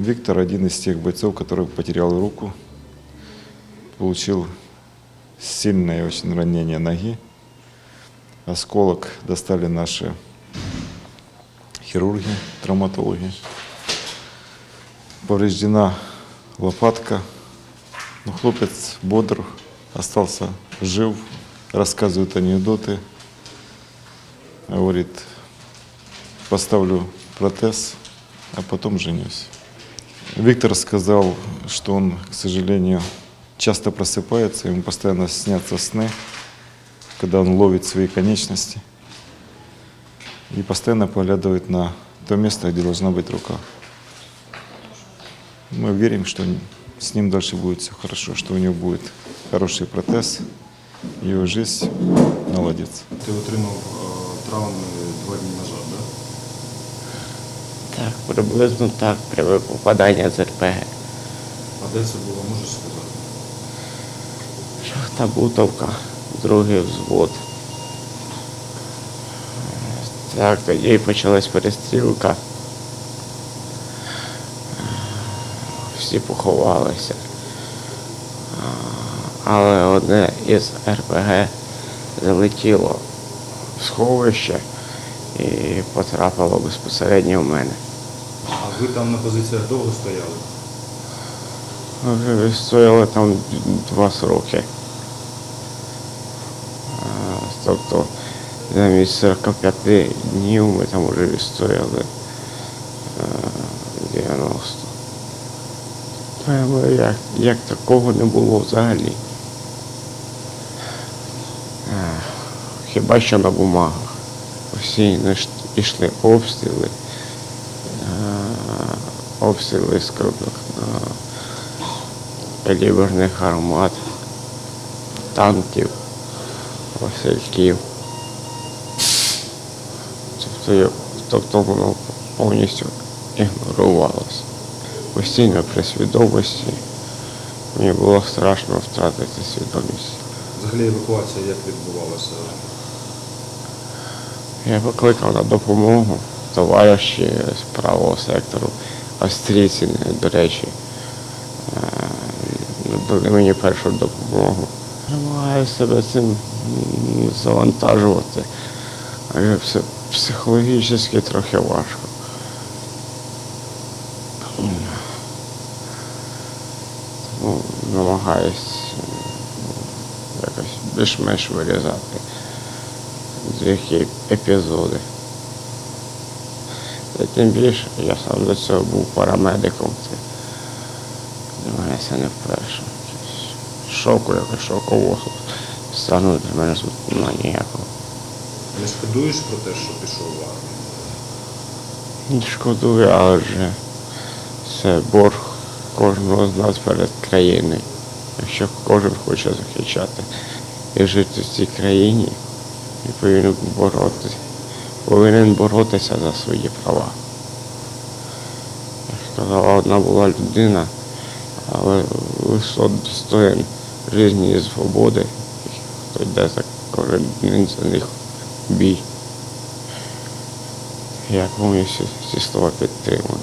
Виктор один из тех бойцов, который потерял руку, получил сильное очень ранение ноги. Осколок достали наши хирурги, травматологи. Повреждена лопатка. Но хлопец бодр, остался жив, рассказывает анекдоты. Говорит, поставлю протез, а потом женюсь. Виктор сказал, что он, к сожалению, часто просыпается, ему постоянно снятся сны, когда он ловит свои конечности и постоянно поглядывает на то место, где должна быть рука. Мы верим, что с ним дальше будет все хорошо, что у него будет хороший протез, его жизнь наладится. Ти отримав е, травми два дні назад? Да? Так, приблизно так, пряме попадання з РПГ. А де це було, можеш сказати? Шахта Бутовка, другий взвод. Так, тоді почалась перестрілка. Всі поховалися. Але одне із РПГ залетіло в сховище і потрапило безпосередньо в мене. Ви там на позиціях довго стояли? Вже Стояли там два сроки. Тобто замість 45 днів ми там вже відстояли 90. Тому як, як такого не було взагалі. Хіба що на бумагах. Постійно йшли обстріли, обстріли з крупних каліберних гармат, танків, васильків. Тобто, тобто воно повністю ігнорувалося. Постійно при свідомості мені було страшно втратити свідомість. Взагалі евакуація як відбувалася? Я покликав на допомогу товариші з правого сектору, австрійці, до речі, е, мені першу допомогу. Намагаю себе цим завантажувати, але все психологічно трохи важко. Тому намагаюсь якось більш-менш вирізати деякі епізоди. Та тим більше я сам до цього був парамедиком. Це для мене це не вперше. Шоку, якось шокового стану для мене тут ніякого. Не шкодуєш про те, що пішов в армію? Не шкодую, але вже це борг кожного з нас перед країною. Якщо кожен хоче захищати і жити в цій країні, він повинен боротися, повинен боротися за свої права. Як сказала, одна була людина, але висот достоїн життя і свободи, хто йде за кожен за них бій. Я повністю ці слова підтримую.